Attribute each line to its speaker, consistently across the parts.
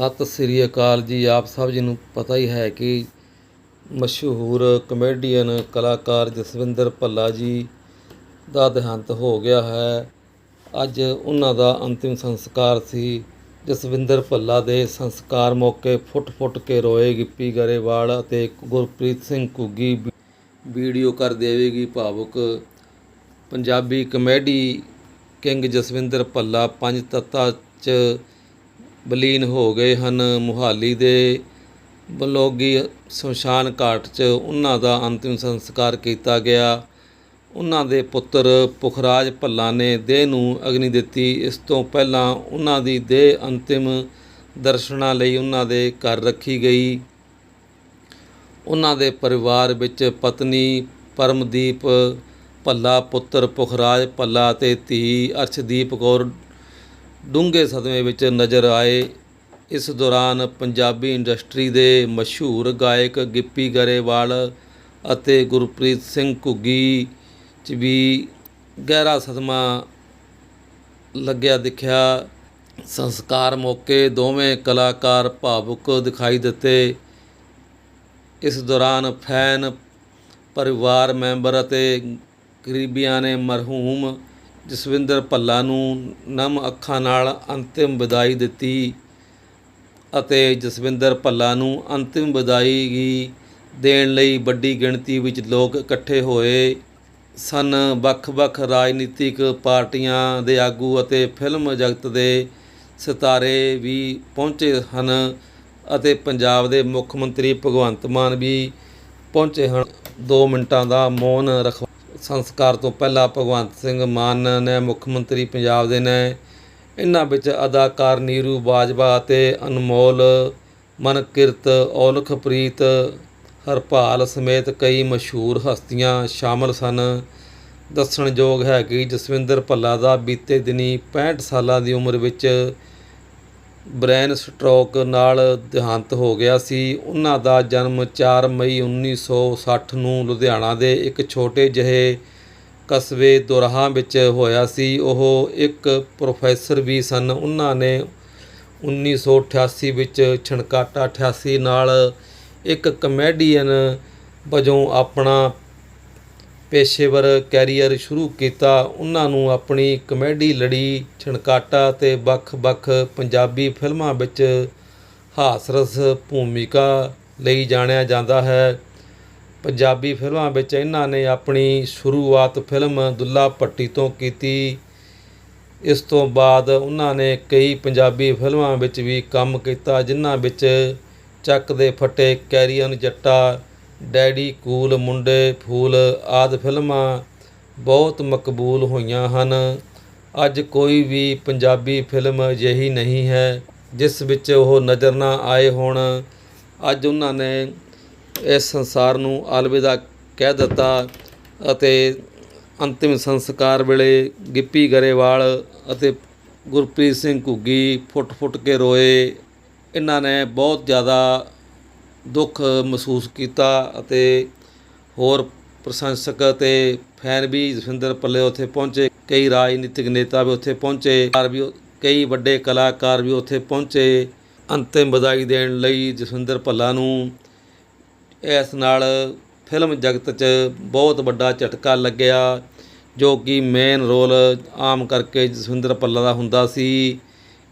Speaker 1: ਸਤਿ ਸ੍ਰੀ ਅਕਾਲ ਜੀ। ਆਪ ਸਭ ਜੀ ਨੂੰ ਪਤਾ ਹੀ ਹੈ ਕਿ ਮਸ਼ਹੂਰ ਕਮੇਡੀਅਨ ਕਲਾਕਾਰ ਜਸਵਿੰਦਰ ਭੱਲਾ ਜੀ ਦਾ ਦੇਹਾਂਤ ਹੋ ਗਿਆ ਹੈ। ਅੱਜ ਉਹਨਾਂ ਦਾ ਅੰਤਿਮ ਸੰਸਕਾਰ ਸੀ। ਜਸਵਿੰਦਰ ਭੱਲਾ ਦੇ ਸੰਸਕਾਰ ਮੌਕੇ ਫੁੱਟ-ਫੁੱਟ ਕੇ ਰੋਏ ਗਿੱਪੀ ਗਰੇਵਾਲ ਅਤੇ ਗੁਰਪ੍ਰੀਤ ਸਿੰਘ ਘੁੱਗੀ ਵੀਡੀਓ ਕਰ ਦੇਵੇਗੀ ਭਾਵੁਕ। ਪੰਜਾਬੀ ਕਮੇਡੀ ਕਿੰਗ ਜਸਵਿੰਦਰ ਭੱਲਾ ਪੰਜ ਤੱਤਾਂ 'ਚ ਬਲੀਨ ਹੋ ਗਏ ਹਨ। ਮੁਹਾਲੀ ਦੇ ਬਲੋਗੀ ਸ਼ਮਸ਼ਾਨ ਘਾਟ 'ਚ ਉਹਨਾਂ ਦਾ ਅੰਤਿਮ ਸੰਸਕਾਰ ਕੀਤਾ ਗਿਆ। ਉਹਨਾਂ ਦੇ ਪੁੱਤਰ ਪੁਖਰਾਜ ਭੱਲਾ ਨੇ ਦੇਹ ਨੂੰ ਅਗਨੀ ਦਿੱਤੀ। ਇਸ ਤੋਂ ਪਹਿਲਾਂ ਉਹਨਾਂ ਦੀ ਦੇਹ ਅੰਤਿਮ ਦਰਸ਼ਨਾਂ ਲਈ ਉਹਨਾਂ ਦੇ ਘਰ ਰੱਖੀ ਗਈ। ਉਹਨਾਂ ਦੇ ਪਰਿਵਾਰ ਵਿੱਚ ਪਤਨੀ ਪਰਮਦੀਪ ਭੱਲਾ, ਪੁੱਤਰ ਪੁਖਰਾਜ ਭੱਲਾ ਅਤੇ ਧੀ ਅਰਸ਼ਦੀਪ ਕੌਰ ਡੂੰਘੇ ਸਦਮੇ ਵਿੱਚ ਨਜ਼ਰ ਆਏ। ਇਸ ਦੌਰਾਨ ਪੰਜਾਬੀ ਇੰਡਸਟਰੀ ਦੇ ਮਸ਼ਹੂਰ ਗਾਇਕ ਗਿੱਪੀ ਗਰੇਵਾਲ ਅਤੇ ਗੁਰਪ੍ਰੀਤ ਸਿੰਘ ਘੁੱਗੀ 'ਚ ਵੀ ਗਹਿਰਾ ਸਦਮਾ ਲੱਗਿਆ ਦਿਖਿਆ। ਸੰਸਕਾਰ ਮੌਕੇ ਦੋਵੇਂ ਕਲਾਕਾਰ ਭਾਵੁਕ ਦਿਖਾਈ ਦਿੱਤੇ। ਇਸ ਦੌਰਾਨ ਫੈਨ, ਪਰਿਵਾਰ ਮੈਂਬਰ ਅਤੇ ਗਰੀਬੀਆਂ ਨੇ ਮਰਹੂਮ ਜਸਵਿੰਦਰ ਭੱਲਾ ਨੂੰ ਨਮ ਅੱਖਾਂ ਨਾਲ ਅੰਤਿਮ ਵਿਦਾਈ ਦਿੱਤੀ ਅਤੇ ਜਸਵਿੰਦਰ ਭੱਲਾ ਨੂੰ ਅੰਤਿਮ ਵਿਦਾਇਗੀ ਦੇਣ ਲਈ ਵੱਡੀ ਗਿਣਤੀ ਵਿੱਚ ਲੋਕ ਇਕੱਠੇ ਹੋਏ ਸਨ। ਵੱਖ-ਵੱਖ ਰਾਜਨੀਤਿਕ ਪਾਰਟੀਆਂ ਦੇ ਆਗੂ ਅਤੇ ਫਿਲਮ ਜਗਤ ਦੇ ਸਿਤਾਰੇ ਵੀ ਪਹੁੰਚੇ ਹਨ ਅਤੇ ਪੰਜਾਬ ਦੇ ਮੁੱਖ ਮੰਤਰੀ ਭਗਵੰਤ ਮਾਨ ਵੀ ਪਹੁੰਚੇ ਹਨ। 2 ਮਿੰਟਾਂ ਦਾ ਮੌਨ ਰੱਖ। ਸੰਸਕਾਰ ਤੋਂ ਪਹਿਲਾਂ ਭਗਵੰਤ ਸਿੰਘ ਮਾਨ ਨੇ ਮੁੱਖ ਮੰਤਰੀ ਪੰਜਾਬ ਦੇ ਨੇ ਇਹਨਾਂ ਵਿੱਚ ਅਦਾਕਾਰ ਨੀਰੂ ਬਾਜਵਾ ਅਤੇ ਅਨਮੋਲ, ਮਨਕਿਰਤ, ਔਲਖਪ੍ਰੀਤ, ਹਰਪਾਲ ਸਮੇਤ ਕਈ ਮਸ਼ਹੂਰ ਹਸਤੀਆਂ ਸ਼ਾਮਲ ਸਨ। ਦੱਸਣਯੋਗ ਹੈ ਕਿ ਜਸਵਿੰਦਰ ਭੱਲਾ ਦਾ ਬੀਤੇ ਦਿਨੀ 65 ਸਾਲਾਂ ਦੀ ਉਮਰ ਵਿੱਚ ਬ੍ਰੈਨ ਸਟ੍ਰੋਕ ਨਾਲ ਦੇਹਾਂਤ ਹੋ ਗਿਆ ਸੀ। ਉਹਨਾਂ ਦਾ ਜਨਮ 4 ਮਈ 1960 ਨੂੰ ਲੁਧਿਆਣਾ ਦੇ ਇੱਕ ਛੋਟੇ ਜਿਹੇ ਕਸਬੇ ਦੋਰਾਹਾ ਵਿੱਚ ਹੋਇਆ ਸੀ। ਉਹ ਇੱਕ ਪ੍ਰੋਫੈਸਰ ਵੀ ਸਨ। ਉਹਨਾਂ ਨੇ 1988 ਵਿੱਚ ਛਣਕਾਟਾ 88 ਨਾਲ ਇੱਕ ਕਮੇਡੀਅਨ ਵਜੋਂ ਆਪਣਾ ਪੇਸ਼ੇਵਰ ਕੈਰੀਅਰ ਸ਼ੁਰੂ ਕੀਤਾ। ਉਹਨਾਂ ਨੂੰ ਆਪਣੀ ਕਮੇਡੀ ਲੜੀ, ਛਣਕਾਟਾ ਤੇ ਵੱਖ-ਵੱਖ ਪੰਜਾਬੀ ਫਿਲਮਾਂ ਵਿੱਚ ਹਾਸਰਸ ਭੂਮਿਕਾ ਲਈ ਜਾਣਿਆ ਜਾਂਦਾ ਹੈ। ਪੰਜਾਬੀ ਫਿਲਮਾਂ ਵਿੱਚ ਇਹਨਾਂ ਨੇ ਆਪਣੀ ਸ਼ੁਰੂਆਤ ਫਿਲਮ ਦੁੱਲਾ ਭੱਟੀ ਤੋਂ ਕੀਤੀ। ਇਸ ਤੋਂ ਬਾਅਦ ਉਹਨਾਂ ਨੇ ਕਈ ਪੰਜਾਬੀ ਫਿਲਮਾਂ ਵਿੱਚ ਵੀ ਕੰਮ ਕੀਤਾ, ਜਿਨ੍ਹਾਂ ਵਿੱਚ ਚੱਕ ਦੇ ਫੱਟੇ ਕੈਰੀਅਨ ਜੱਟਾ ਡੈਡੀ, ਕੂਲ, ਮੁੰਡੇ, ਫੂਲ ਆਦਿ ਫਿਲਮਾਂ ਬਹੁਤ ਮਕਬੂਲ ਹੋਈਆਂ ਹਨ। ਅੱਜ ਕੋਈ ਵੀ ਪੰਜਾਬੀ ਫਿਲਮ ਅਜਿਹੀ ਨਹੀਂ ਹੈ ਜਿਸ ਵਿੱਚ ਉਹ ਨਜ਼ਰ ਨਾ ਆਏ ਹੋਣ। ਅੱਜ ਉਹਨਾਂ ਨੇ ਇਸ ਸੰਸਾਰ ਨੂੰ ਅਲਵਿਦਾ ਕਹਿ ਦਿੱਤਾ ਅਤੇ ਅੰਤਿਮ ਸੰਸਕਾਰ ਵੇਲੇ ਗਿੱਪੀ ਗਰੇਵਾਲ ਅਤੇ ਗੁਰਪ੍ਰੀਤ ਸਿੰਘ ਘੁੱਗੀ ਫੁੱਟ-ਫੁੱਟ ਕੇ ਰੋਏ। ਇਹਨਾਂ ਨੇ ਬਹੁਤ ਜ਼ਿਆਦਾ ਦੁੱਖ ਮਹਿਸੂਸ ਕੀਤਾ ਅਤੇ ਹੋਰ ਪ੍ਰਸ਼ੰਸਕ ਅਤੇ ਫੈਨ ਵੀ ਜਸਵਿੰਦਰ ਪੱਲੇ ਉੱਥੇ ਪਹੁੰਚੇ। ਕਈ ਰਾਜਨੀਤਿਕ ਨੇਤਾ ਵੀ ਉੱਥੇ ਪਹੁੰਚੇ। ਕਾਰ ਵੀ ਕਈ ਵੱਡੇ ਕਲਾਕਾਰ ਵੀ ਉੱਥੇ ਪਹੁੰਚੇ। ਅੰਤਿਮ ਵਧਾਈ ਦੇਣ ਲਈ ਜਸਵਿੰਦਰ ਭੱਲਾ ਨੂੰ ਇਸ ਨਾਲ ਫਿਲਮ ਜਗਤ 'ਚ ਬਹੁਤ ਵੱਡਾ ਝਟਕਾ ਲੱਗਿਆ, ਜੋ ਕਿ ਮੇਨ ਰੋਲ ਆਮ ਕਰਕੇ ਜਸਵਿੰਦਰ ਭੱਲਾ ਦਾ ਹੁੰਦਾ ਸੀ।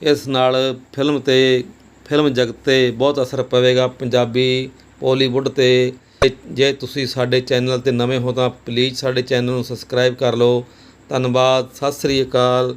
Speaker 1: ਇਸ ਨਾਲ ਫਿਲਮ ਤੇ ਫਿਲਮ ਜਗਤ ਤੇ ਬਹੁਤ ਅਸਰ ਪਵੇਗਾ। ਪੰਜਾਬੀ ਪੋਲੀਵੁੱਡ ਤੇ ਜੇ ਤੁਸੀਂ ਸਾਡੇ ਚੈਨਲ ਤੇ ਨਵੇਂ ਹੋ ਤਾਂ ਪਲੀਜ਼ ਸਾਡੇ ਚੈਨਲ ਨੂੰ ਸਬਸਕ੍ਰਾਈਬ ਕਰ ਲਓ। ਧੰਨਵਾਦ, ਸਤਿ ਸ੍ਰੀ ਅਕਾਲ।